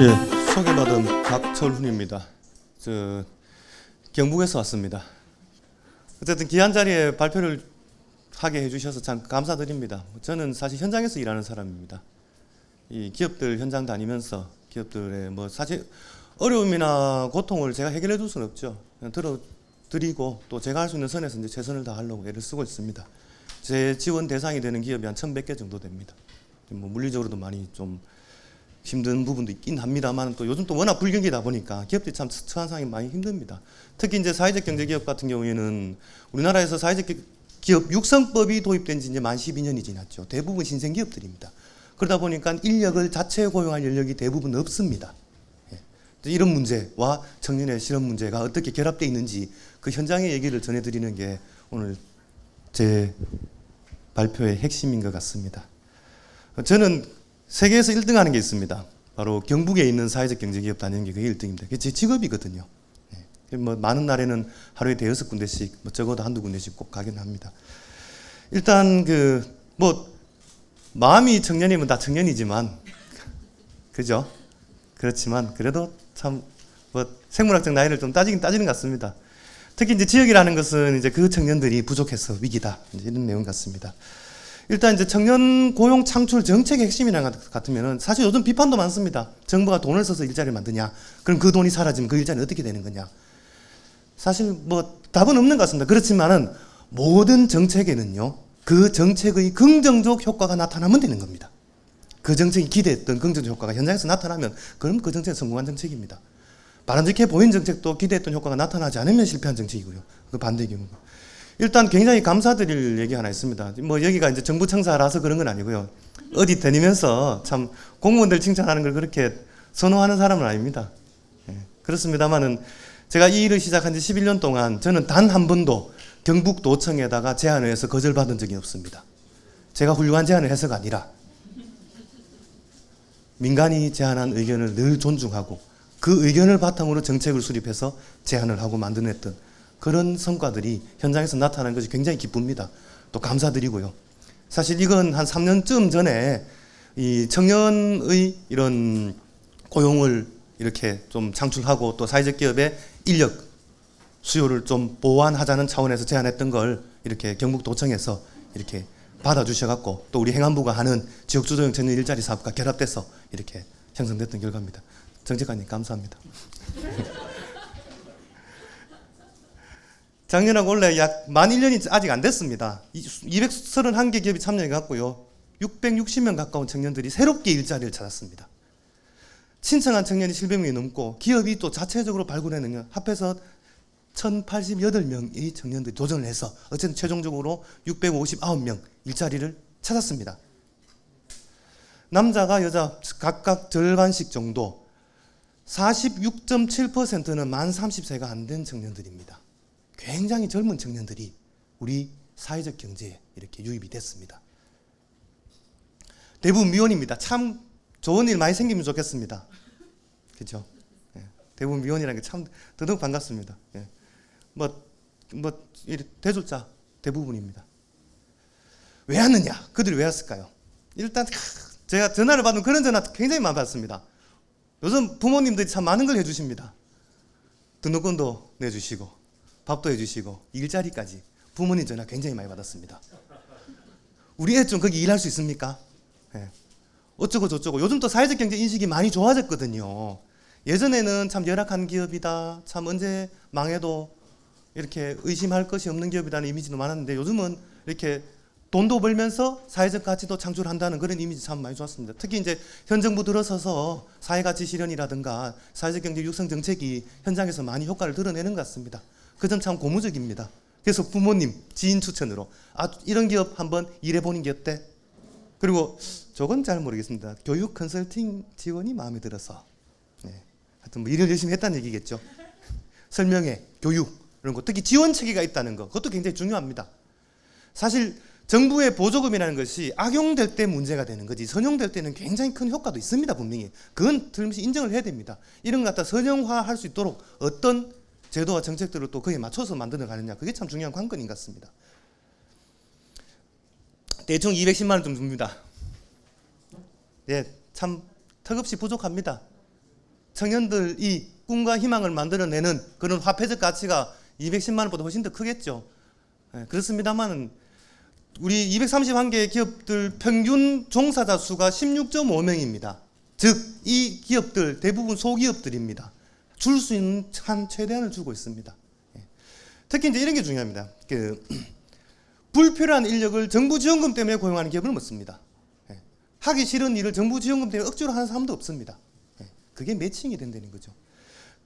예, 소개받은 박철훈입니다. 저 경북에서 왔습니다. 어쨌든 귀한 자리에 발표를 하게 해주셔서 참 감사드립니다. 저는 사실 현장에서 일하는 사람입니다. 이 기업들 현장 다니면서 기업들의 뭐 사실 어려움이나 고통을 제가 해결해 줄 수는 없죠. 들어드리고 또 제가 할 수 있는 선에서 이제 최선을 다하려고 애를 쓰고 있습니다. 제 지원 대상이 되는 기업이 한 1,100개 정도 됩니다. 뭐 물리적으로도 많이 좀 힘든 부분도 있긴 합니다만 또 요즘 또 워낙 불경기다 보니까 기업들이 참 처한 상황이 많이 힘듭니다. 특히 이제 사회적 경제 기업 같은 경우에는 우리나라에서 사회적 기- 기업 육성법이 도입된 지 이제 만 12년이 지났죠. 대부분 신생 기업들입니다. 그러다 보니까 인력을 자체 고용할 인력이 대부분 없습니다. 예. 이런 문제와 청년의 실업 문제가 어떻게 결합되어 있는지 그 현장의 얘기를 전해드리는 게 오늘 제 발표의 핵심인 것 같습니다. 저는 세계에서 1등 하는 게 있습니다. 바로 경북에 있는 사회적 경제기업 다니는 게 그게 1등입니다. 그게 제 직업이거든요. 예. 뭐 많은 날에는 하루에 대여섯 군데씩, 뭐 적어도 한두 군데씩 꼭 가긴 합니다. 일단 그 뭐 마음이 청년이면 다 청년이지만 그죠? 그렇지만 그래도 참 뭐 생물학적 나이를 좀 따지긴 따지는 것 같습니다. 특히 이제 지역이라는 것은 이제 그 청년들이 부족해서 위기다 이런 내용 같습니다. 일단 이제 청년 고용 창출 정책의 핵심이라는 것 같으면은 사실 요즘 비판도 많습니다. 정부가 돈을 써서 일자리를 만드냐? 그럼 그 돈이 사라지면 그 일자리는 어떻게 되는 거냐? 사실 뭐 답은 없는 것 같습니다. 그렇지만은 모든 정책에는요 그 정책의 긍정적 효과가 나타나면 되는 겁니다. 그 정책이 기대했던 긍정적 효과가 현장에서 나타나면 그럼 그 정책은 성공한 정책입니다. 바람직해 보인 정책도 기대했던 효과가 나타나지 않으면 실패한 정책이고요. 그 반대의 경우. 일단 굉장히 감사드릴 얘기 하나 있습니다. 뭐 여기가 이제 정부 청사라서 그런 건 아니고요. 어디 다니면서 참 공무원들 칭찬하는 걸 그렇게 선호하는 사람은 아닙니다. 예, 그렇습니다만은 제가 이 일을 시작한 지 11년 동안 저는 단 한 번도 경북도청에다가 제안을 해서 거절받은 적이 없습니다. 제가 훌륭한 제안을 해서가 아니라 민간이 제안한 의견을 늘 존중하고 그 의견을 바탕으로 정책을 수립해서 제안을 하고 만들어냈던 그런 성과들이 현장에서 나타나는 것이 굉장히 기쁩니다. 또 감사드리고요. 사실 이건 한 3년쯤 전에 이 청년의 이런 고용을 이렇게 좀 창출하고 또 사회적 기업의 인력 수요를 좀 보완하자는 차원에서 제안했던 걸 이렇게 경북도청에서 이렇게 받아주셔갖고 또 우리 행안부가 하는 지역주도형 청년 일자리 사업과 결합돼서 이렇게 형성됐던 결과입니다. 정책관님 감사합니다. 작년하고 올해 약 만 1년이 아직 안 됐습니다. 231개 기업이 참여해 갖고요. 660명 가까운 청년들이 새롭게 일자리를 찾았습니다. 신청한 청년이 700명이 넘고 기업이 또 자체적으로 발굴해내는 합해서 1088명의 청년들이 도전을 해서 어쨌든 최종적으로 659명 일자리를 찾았습니다. 남자가 여자 각각 절반씩 정도 46.7%는 만 30세가 안 된 청년들입니다. 굉장히 젊은 청년들이 우리 사회적 경제에 이렇게 유입이 됐습니다. 대부분 미혼입니다. 참 좋은 일 많이 생기면 좋겠습니다. 그죠? 예. 대부분 미혼이라는 게 참 더더욱 반갑습니다. 예. 뭐, 뭐, 이 대졸자 대부분입니다. 왜 왔느냐? 그들이 왜 왔을까요? 일단, 제가 전화를 받은 그런 전화 굉장히 많이 받습니다. 요즘 부모님들이 참 많은 걸 해주십니다. 등록금도 내주시고, 밥도 해주시고, 일자리까지. 부모님 전화 굉장히 많이 받았습니다. 우리 애 좀 거기 일할 수 있습니까? 예. 어쩌고 저쩌고. 요즘 또 사회적 경제 인식이 많이 좋아졌거든요. 예전에는 참 열악한 기업이다. 참 언제 망해도 이렇게 의심할 것이 없는 기업이라는 이미지도 많았는데 요즘은 이렇게 돈도 벌면서 사회적 가치도 창출한다는 그런 이미지 참 많이 좋았습니다. 특히 이제 현 정부 들어서서 사회 가치 실현이라든가 사회적 경제 육성 정책이 현장에서 많이 효과를 드러내는 것 같습니다. 그 점 참 고무적입니다. 그래서 부모님, 지인 추천으로 아 이런 기업 한번 일해보는 게 어때? 그리고 저건 잘 모르겠습니다. 교육 컨설팅 지원이 마음에 들어서 네. 하여튼 뭐 일을 열심히 했다는 얘기겠죠. 설명회, 교육 이런 거 특히 지원 체계가 있다는 거 그것도 굉장히 중요합니다. 사실 정부의 보조금이라는 것이 악용될 때 문제가 되는 거지 선용될 때는 굉장히 큰 효과도 있습니다 분명히 그건 틀림없이 인정을 해야 됩니다 이런 것 갖다 선용화할 수 있도록 어떤 제도와 정책들을 또 거기에 맞춰서 만들어 가느냐 그게 참 중요한 관건인 것 같습니다 대충 210만 원 좀 줍니다 예, 참 턱없이 부족합니다 청년들이 꿈과 희망을 만들어내는 그런 화폐적 가치가 210만 원보다 훨씬 더 크겠죠. 예, 그렇습니다만 우리 231개 기업들 평균 종사자 수가 16.5명입니다. 즉 이 기업들 대부분 소기업들입니다. 줄 수 있는 한 최대한을 주고 있습니다. 예. 특히 이제 이런 게 중요합니다. 그 불필요한 인력을 정부 지원금 때문에 고용하는 기업은 없습니다. 예. 하기 싫은 일을 정부 지원금 때문에 억지로 하는 사람도 없습니다. 예. 그게 매칭이 된다는 거죠.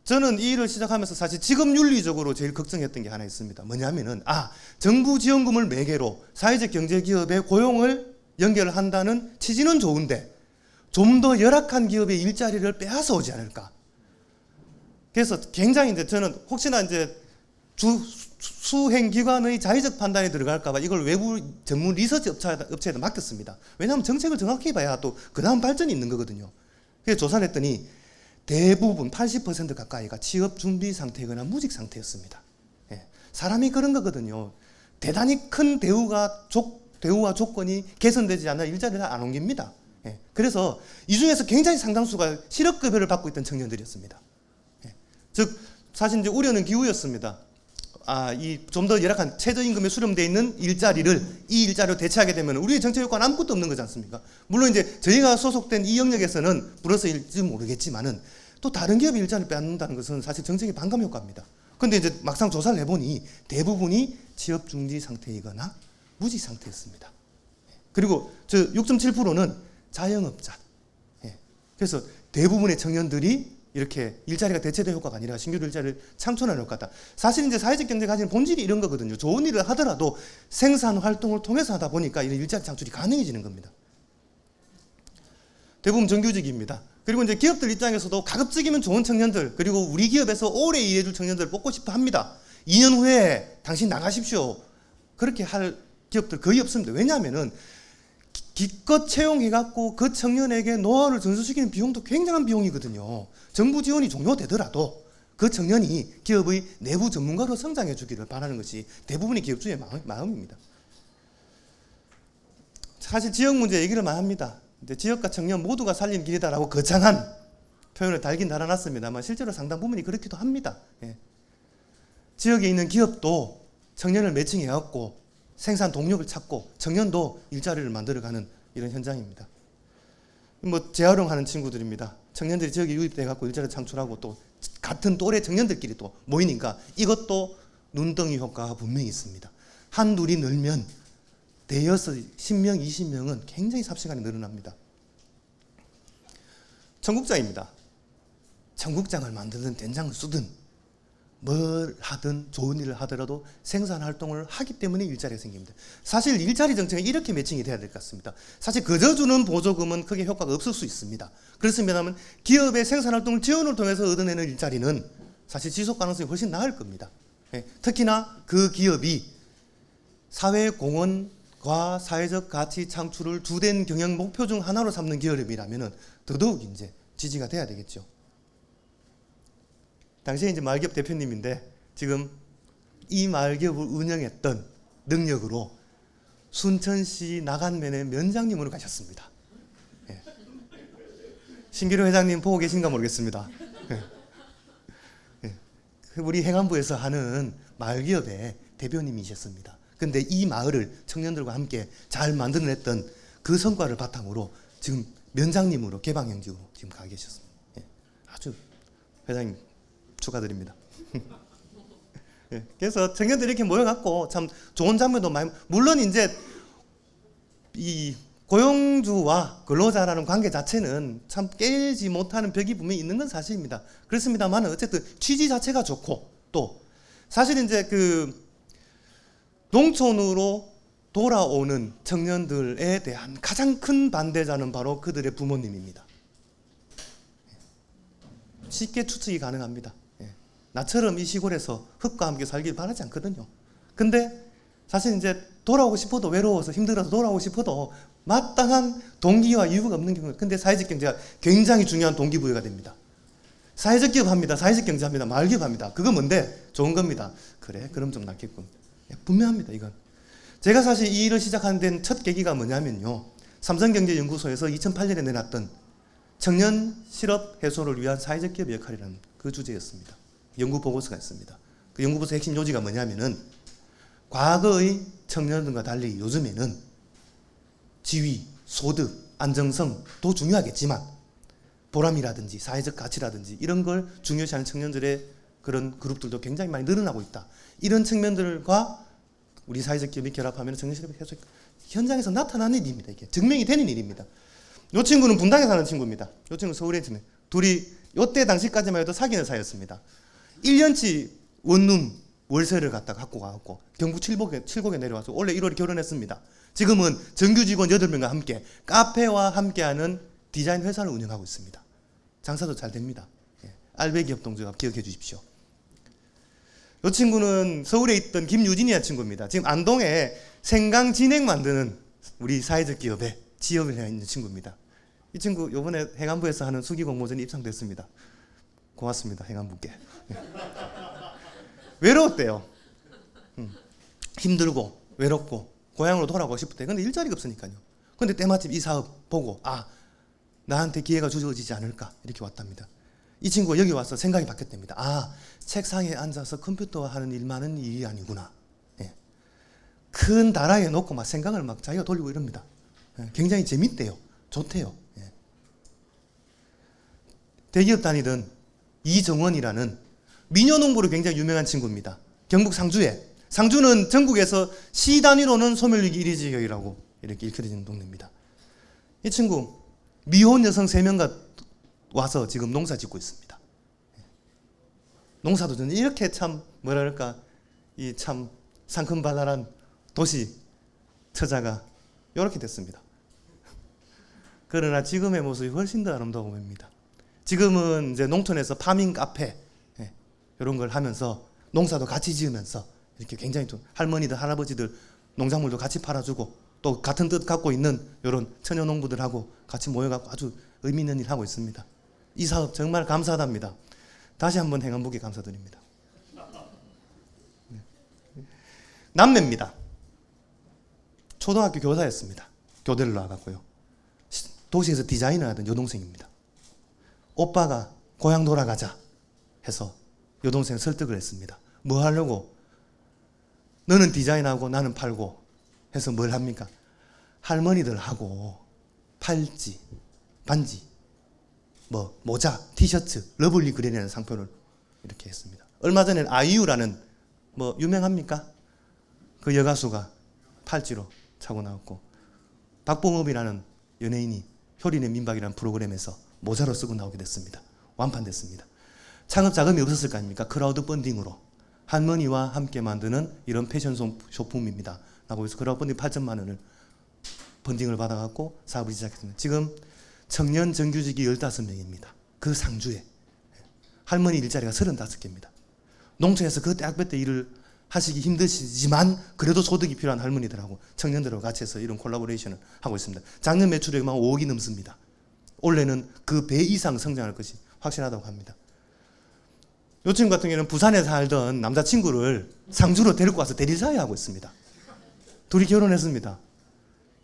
저는 이 일을 시작하면서 사실 지금 윤리적으로 제일 걱정했던 게 하나 있습니다. 뭐냐면은 아 정부 지원금을 매개로 사회적 경제 기업의 고용을 연결을 한다는 취지는 좋은데 좀 더 열악한 기업의 일자리를 빼앗아 오지 않을까. 그래서 굉장히 이제 저는 혹시나 이제 주 수행 기관의 자의적 판단에 들어갈까봐 이걸 외부 전문 리서치 업체에다, 업체에다 맡겼습니다. 왜냐하면 정책을 정확히 봐야 또 그 다음 발전이 있는 거거든요. 그래서 조사를 했더니 대부분 80% 가까이가 취업 준비 상태거나 무직 상태였습니다. 예, 사람이 그런 거거든요. 대단히 큰 대우가 조, 대우와 조건이 개선되지 않아 일자리를 안 옮깁니다. 예, 그래서 이 중에서 굉장히 상당수가 실업급여를 받고 있던 청년들이었습니다. 예, 즉 사실 이제 우려는 기후였습니다. 아, 이 좀 더 열악한 최저임금에 수렴되어 있는 일자리를 이 일자리로 대체하게 되면 우리의 정책 효과는 아무것도 없는 거지 않습니까? 물론 이제 저희가 소속된 이 영역에서는 플러스일지 모르겠지만은 또 다른 기업이 일자리를 빼앗는다는 것은 사실 정책의 반감 효과입니다. 근데 이제 막상 조사를 해보니 대부분이 취업 중지 상태이거나 무직 상태였습니다. 그리고 저 6.7%는 자영업자. 예. 그래서 대부분의 청년들이 이렇게 일자리가 대체된 효과가 아니라 신규 일자리를 창출하는 효과다. 사실 이제 사회적 경제가 가지는 본질이 이런 거거든요. 좋은 일을 하더라도 생산 활동을 통해서 하다 보니까 이런 일자리 창출이 가능해지는 겁니다. 대부분 정규직입니다. 그리고 이제 기업들 입장에서도 가급적이면 좋은 청년들 그리고 우리 기업에서 오래 일해줄 청년들을 뽑고 싶어 합니다. 2년 후에 당신 나가십시오. 그렇게 할 기업들 거의 없습니다. 왜냐하면은 기껏 채용해갖고 그 청년에게 노하우를 전수시키는 비용도 굉장한 비용이거든요. 정부 지원이 종료되더라도 그 청년이 기업의 내부 전문가로 성장해 주기를 바라는 것이 대부분의 기업주의 마음, 마음입니다. 사실 지역 문제 얘기를 많이 합니다. 이제 지역과 청년 모두가 살린 길이다라고 거창한 표현을 달긴 달아놨습니다만 실제로 상당 부분이 그렇기도 합니다. 예. 지역에 있는 기업도 청년을 매칭해갖고 생산 동력을 찾고 청년도 일자리를 만들어가는 이런 현장입니다. 뭐 재활용하는 친구들입니다. 청년들이 지역에 유입돼 갖고 일자리 창출하고 또 같은 또래 청년들끼리 또 모이니까 이것도 눈덩이 효과가 분명히 있습니다. 한 둘이 늘면 대여섯 10명, 20명은 굉장히 삽시간에 늘어납니다. 청국장입니다. 청국장을 만드든 된장을 쓰든 뭘 하든 좋은 일을 하더라도 생산 활동을 하기 때문에 일자리가 생깁니다. 사실 일자리 정책은 이렇게 매칭이 돼야 될 것 같습니다. 사실 그저 주는 보조금은 크게 효과가 없을 수 있습니다. 그렇습니다만 기업의 생산 활동을 지원을 통해서 얻어내는 일자리는 사실 지속 가능성이 훨씬 나을 겁니다. 예, 특히나 그 기업이 사회 공헌과 사회적 가치 창출을 주된 경영 목표 중 하나로 삼는 기업이라면 더더욱 이제 지지가 돼야 되겠죠. 당시에 이제 마을기업 대표님인데 지금 이 마을기업을 운영했던 능력으로 순천시 나간면의 면장님으로 가셨습니다. 예. 신기루 회장님 보고 계신가 모르겠습니다. 예. 예. 그 우리 행안부에서 하는 마을기업의 대표님이셨습니다. 근데 이 마을을 청년들과 함께 잘 만들어냈던 그 성과를 바탕으로 지금 면장님으로 개방형직으로 지금 가 계셨습니다. 예. 아주 회장님 축하드립니다. 예, 그래서 청년들이 이렇게 모여갖고 참 좋은 장면도 많이 물론 이제 이 고용주와 근로자라는 관계 자체는 참 깨지 못하는 벽이 분명히 있는 건 사실입니다. 그렇습니다만 어쨌든 취지 자체가 좋고 또 사실 이제 그 농촌으로 돌아오는 청년들에 대한 가장 큰 반대자는 바로 그들의 부모님입니다. 쉽게 추측이 가능합니다. 예. 나처럼 이 시골에서 흙과 함께 살길 바라지 않거든요. 근데 사실 이제 돌아오고 싶어도 외로워서 힘들어서 돌아오고 싶어도 마땅한 동기와 이유가 없는 경우. 근데 사회적 경제가 굉장히 중요한 동기부여가 됩니다. 사회적 기업 합니다. 사회적 경제 합니다. 마을 기업 합니다. 그거 뭔데? 좋은 겁니다. 그래, 그럼 좀 낫겠군. 예, 분명합니다, 이건. 제가 사실 이 일을 시작하는 데는 첫 계기가 뭐냐면요. 삼성경제연구소에서 2008년에 내놨던 청년 실업 해소를 위한 사회적 기업 역할이라는 그 주제였습니다. 연구 보고서가 있습니다. 그 연구 보고서 핵심 요지가 뭐냐면은 과거의 청년들과 달리 요즘에는 지위, 소득, 안정성 도 중요하겠지만 보람이라든지 사회적 가치라든지 이런 걸 중요시하는 청년들의 그런 그룹들도 굉장히 많이 늘어나고 있다. 이런 측면들과 우리 사회적 기업이 결합하면 청년실업 해소 현장에서 나타나는 일입니다. 이게 증명이 되는 일입니다. 요 친구는 분당에 사는 친구입니다. 요 친구 서울에 있는 둘이 요때 당시까지만 해도 사귀는 사이였습니다. 1년치 원룸 월세를 갖다 갖고 가갖고 경북 칠곡에, 칠곡에 내려와서 원래 1월에 결혼했습니다. 지금은 정규 직원 8명과 함께 카페와 함께하는 디자인 회사를 운영하고 있습니다. 장사도 잘 됩니다. 예. 알베 기업 동조합 기억해 주십시오. 이 친구는 서울에 있던 김유진이라는 친구입니다. 지금 안동에 생강 진액 만드는 우리 사회적 기업에 지업을 해 있는 친구입니다. 이 친구 이번에 행안부에서 하는 수기 공모전에 입상됐습니다. 고맙습니다. 행안부께. 예. 외로웠대요. 음. 힘들고 외롭고 고향으로 돌아가고 싶을 때 근데 일자리가 없으니까요. 근데 때마침 이 사업 보고 아 나한테 기회가 주어지지 않을까 이렇게 왔답니다. 이 친구가 여기 와서 생각이 바뀌었답니다. 아 책상에 앉아서 컴퓨터와 하는 일만은 일이 아니구나. 예. 큰 나라에 놓고 막 생각을 막 자기가 돌리고 이럽니다. 예. 굉장히 재밌대요. 좋대요. 예. 대기업 다니던 이정원이라는 미녀농부로 굉장히 유명한 친구입니다. 경북 상주에 상주는 전국에서 시 단위로는 소멸率 1위 지역이라고 이렇게 일컬어지는 동네입니다. 이 친구 미혼 여성 3명과 와서 지금 농사 짓고 있습니다. 농사도 저는 이렇게 참 뭐랄까 이 참 상큼발랄한 도시 처자가 이렇게 됐습니다. 그러나 지금의 모습이 훨씬 더 아름다워 보입니다. 지금은 이제 농촌에서 파밍 카페 예, 이런 걸 하면서 농사도 같이 지으면서 이렇게 굉장히 좀 할머니들 할아버지들 농작물도 같이 팔아주고 또 같은 뜻 갖고 있는 이런 처녀 농부들하고 같이 모여갖고 아주 의미 있는 일 하고 있습니다. 이 사업 정말 감사하답니다. 다시 한번 행안부께 감사드립니다. 네. 남매입니다. 초등학교 교사였습니다. 교대를 나와갖고요. 도시에서 디자인을 하던 여동생입니다. 오빠가 고향 돌아가자 해서 여동생 설득을 했습니다. 뭐 하려고? 너는 디자인하고 나는 팔고 해서 뭘 합니까? 할머니들 하고 팔찌, 반지, 뭐 모자, 티셔츠, 러블리 그린이라는 상표를 이렇게 했습니다. 얼마 전에 아이유라는 뭐 유명합니까? 그 여가수가 팔찌로 차고 나왔고 박봉업이라는 연예인이 효린의 민박이라는 프로그램에서 모자로 쓰고 나오게 됐습니다. 완판됐습니다. 창업 자금이 없었을 거 아닙니까? 크라우드 펀딩으로 할머니와 함께 만드는 이런 패션 쇼품입니다. 라고 해서 크라우드 펀딩 8천만 원을 펀딩을 받아갖고 사업을 시작했습니다. 지금 청년 정규직이 15명입니다. 그 상주에 할머니 일자리가 35개입니다. 농촌에서 그 대학교 때 일을 하시기 힘드시지만 그래도 소득이 필요한 할머니들하고 청년들하고 같이 해서 이런 콜라보레이션을 하고 있습니다. 작년 매출액만 5억이 넘습니다. 올해는 그 배 이상 성장할 것이 확실하다고 합니다. 요 친구 같은 경우는 부산에 살던 남자친구를 상주로 데리고 와서 대리사회 하고 있습니다. 둘이 결혼했습니다.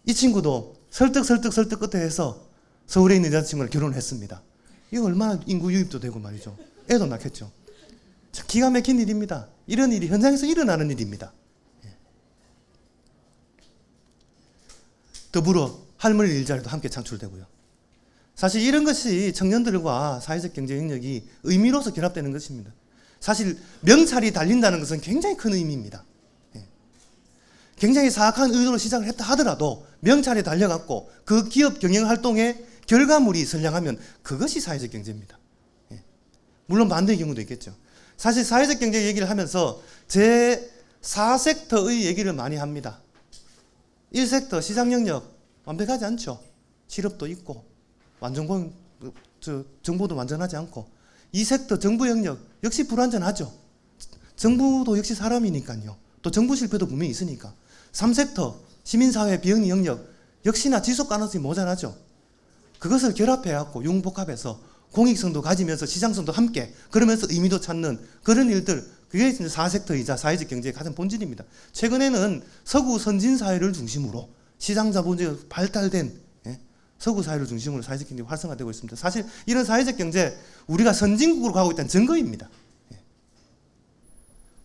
이 친구도 설득 설득 설득 끝에 해서 서울에 있는 여자친구를 결혼했습니다. 이거 얼마나 인구 유입도 되고 말이죠. 애도 낳겠죠. 참 기가 막힌 일입니다. 이런 일이 현장에서 일어나는 일입니다. 예. 더불어 할머니 일자리도 함께 창출되고요. 사실 이런 것이 청년들과 사회적 경제 능력이 의미로서 결합되는 것입니다. 사실 명찰이 달린다는 것은 굉장히 큰 의미입니다. 예. 굉장히 사악한 의도로 시작을 했다 하더라도 명찰이 달려갖고 그 기업 경영 활동에 결과물이 선량하면 그것이 사회적 경제입니다. 예. 물론 반대의 경우도 있겠죠. 사실 사회적 경제 얘기를 하면서 제 4섹터의 얘기를 많이 합니다. 1섹터 시장 영역 완벽하지 않죠. 실업도 있고 완전 공, 저, 정보도 완전하지 않고 이 섹터 정부 영역 역시 불완전하죠. 정부도 역시 사람이니까요. 또 정부 실패도 분명히 있으니까. 3섹터 시민사회 비영리 영역 역시나 지속 가능성이 모자라죠. 그것을 결합해갖고 융복합해서 공익성도 가지면서 시장성도 함께 그러면서 의미도 찾는 그런 일들 그게 이제 4섹터이자 사회적 경제의 가장 본질입니다. 최근에는 서구 선진 사회를 중심으로 시장 자본주의가 발달된 예? 서구 사회를 중심으로 사회적 경제 활성화되고 있습니다. 사실 이런 사회적 경제 우리가 선진국으로 가고 있다는 증거입니다. 예.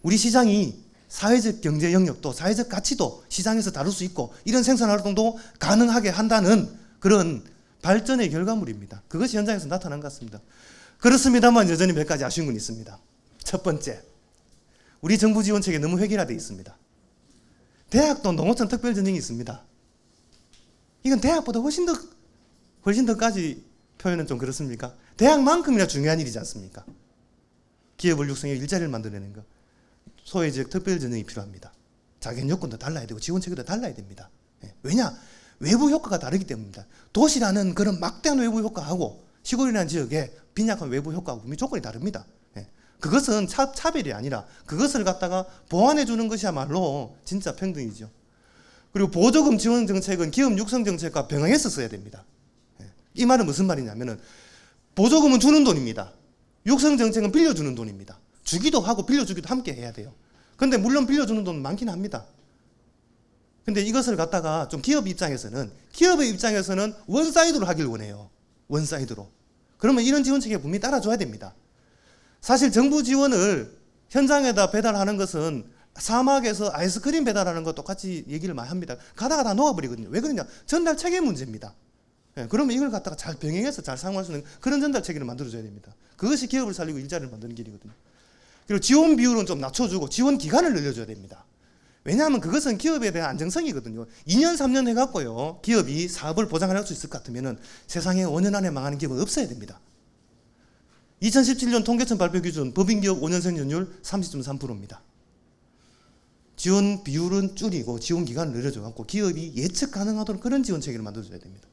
우리 시장이 사회적 경제 영역도 사회적 가치도 시장에서 다룰 수 있고 이런 생산 활동도 가능하게 한다는 그런 발전의 결과물입니다. 그것이 현장에서 나타난 것 같습니다. 그렇습니다만 여전히 몇 가지 아쉬운 건 있습니다. 첫 번째, 우리 정부 지원책이 너무 획일화되어 있습니다. 대학도 농어촌 특별전형이 있습니다. 이건 대학보다 훨씬 더 훨씬 더까지 표현은 좀 그렇습니까? 대학만큼이나 중요한 일이지 않습니까? 기업을 육성해 일자리를 만들어내는 거. 소위 즉 특별 전형이 필요합니다. 자격 요건도 달라야 되고 지원 체계도 달라야 됩니다. 예. 왜냐? 외부 효과가 다르기 때문입니다. 도시라는 그런 막대한 외부 효과하고 시골이라는 지역의 빈약한 외부 효과하고 분명히 조건이 다릅니다. 예. 그것은 차, 차별이 아니라 그것을 갖다가 보완해 주는 것이야말로 진짜 평등이죠. 그리고 보조금 지원 정책은 기업 육성 정책과 병행해서 써야 됩니다. 예. 이 말은 무슨 말이냐면은 보조금은 주는 돈입니다. 육성 정책은 빌려주는 돈입니다. 주기도 하고 빌려주기도 함께 해야 돼요. 근데 물론 빌려주는 돈 많긴 합니다. 근데 이것을 갖다가 좀 기업 입장에서는 기업의 입장에서는 원사이드로 하길 원해요. 원사이드로. 그러면 이런 지원 체계 분명히 따라줘야 됩니다. 사실 정부 지원을 현장에다 배달하는 것은 사막에서 아이스크림 배달하는 것 똑같이 얘기를 많이 합니다. 가다가 다 녹아버리거든요. 왜 그러냐? 전달 체계 문제입니다. 예, 그러면 이걸 갖다가 잘 병행해서 잘 사용할 수 있는 그런 전달 체계를 만들어줘야 됩니다. 그것이 기업을 살리고 일자리를 만드는 길이거든요. 그리고 지원 비율은 좀 낮춰주고 지원 기간을 늘려줘야 됩니다. 왜냐하면 그것은 기업에 대한 안정성이거든요. 2년, 3년 해갖고요. 기업이 사업을 보장할 수 있을 것 같으면 세상에 5년 안에 망하는 기업은 없어야 됩니다. 2017년 통계청 발표 기준 법인 기업 5년 생존율 30.3%입니다. 지원 비율은 줄이고 지원 기간을 늘려줘갖고 기업이 예측 가능하도록 그런 지원 체계를 만들어줘야 됩니다.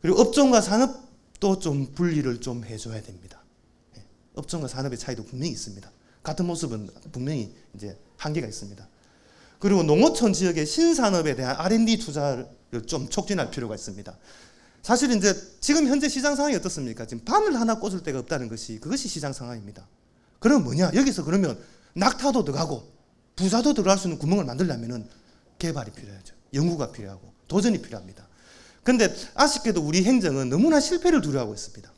그리고 업종과 산업도 좀 분리를 좀 해줘야 됩니다. 예, 업종과 산업의 차이도 분명히 있습니다. 같은 모습은 분명히 이제 한계가 있습니다. 그리고 농어촌 지역의 신산업에 대한 R&D 투자를 좀 촉진할 필요가 있습니다. 사실 이제 지금 현재 시장 상황이 어떻습니까? 지금 바늘 하나 꽂을 데가 없다는 것이 그것이 시장 상황입니다. 그럼 뭐냐? 여기서 그러면 낙타도 들어가고 부자도 들어갈 수 있는 구멍을 만들려면은 개발이 필요하죠. 연구가 필요하고 도전이 필요합니다. 근데 아쉽게도 우리 행정은 너무나 실패를 두려워하고 있습니다.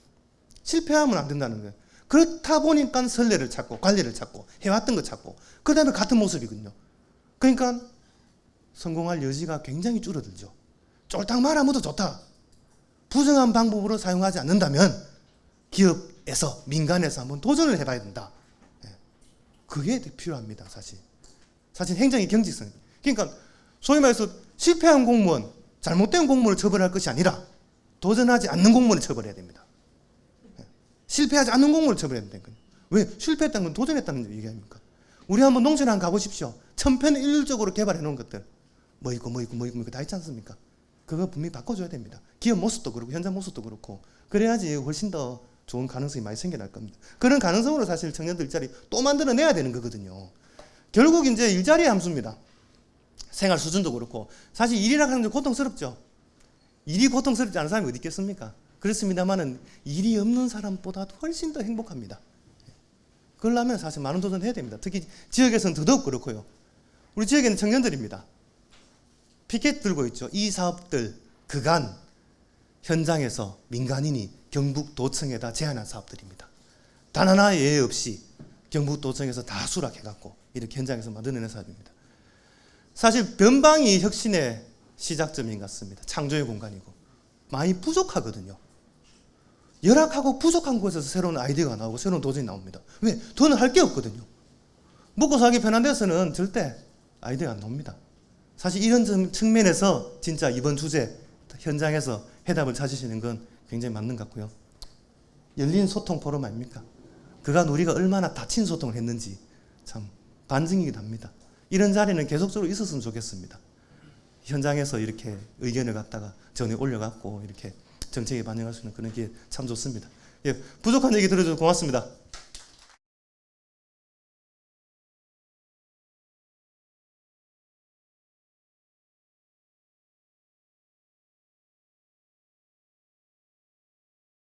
실패하면 안 된다는 거예요. 그렇다 보니까 선례를 찾고 관례를 찾고 해왔던 거 찾고 그 다음에 같은 모습이거든요. 그러니까 성공할 여지가 굉장히 줄어들죠. 쫄딱 말하면도 좋다. 부정한 방법으로 사용하지 않는다면 기업에서 민간에서 한번 도전을 해봐야 된다. 예. 그게 필요합니다, 사실. 사실 행정의 경직성. 그러니까 소위 말해서 실패한 공무원, 잘못된 공무원을 처벌할 것이 아니라 도전하지 않는 공무원을 처벌해야 됩니다. 예. 실패하지 않는 공무원을 처벌해야 거예요. 왜? 실패했다는 건 도전했다는 얘기 아닙니까? 우리 한번 농촌에 한번 가보십시오. 천편일률적으로 개발해 놓은 것들. 뭐 있고 뭐 있고 뭐 있고 뭐다 있지 않습니까? 그거 분명히 바꿔줘야 됩니다. 기업 모습도 그렇고 현장 모습도 그렇고 그래야지 훨씬 더 좋은 가능성이 많이 생겨날 겁니다. 그런 가능성으로 사실 청년들 일자리 또 만들어내야 되는 거거든요. 결국 이제 일자리의 함수입니다. 생활 수준도 그렇고 사실 일이라 하는 게 고통스럽죠. 일이 고통스럽지 않은 사람이 어디 있겠습니까? 그렇습니다만은 일이 없는 사람보다 훨씬 더 행복합니다. 그러려면 사실 많은 도전 해야 됩니다. 특히 지역에서는 더더욱 그렇고요. 우리 지역에는 청년들입니다. 피켓 들고 있죠. 이 사업들 그간 현장에서 민간인이 경북도청에다 제안한 사업들입니다. 단 하나의 예외 없이 경북도청에서 다 수락해갖고 이렇게 현장에서 만들어낸 사업입니다. 사실 변방이 혁신의 시작점인 것 같습니다. 창조의 공간이고 많이 부족하거든요. 열악하고 부족한 곳에서 새로운 아이디어가 나오고 새로운 도전이 나옵니다. 왜? 돈은 할게 없거든요. 먹고 살기 편한 데서는 절대 아이디어가 안 나옵니다. 사실 이런 점- 측면에서 진짜 이번 주제 현장에서 해답을 찾으시는 건 굉장히 맞는 것 같고요. 열린 소통 포럼 아닙니까? 그간 우리가 얼마나 다친 소통을 했는지 참 반증이기도 합니다. 이런 자리는 계속적으로 있었으면 좋겠습니다. 현장에서 이렇게 의견을 갖다가 전에 올려갖고 이렇게 정책에 반영할 수 있는 그런 게참 좋습니다. 예, 부족한 얘기 들어줘서 고맙습니다.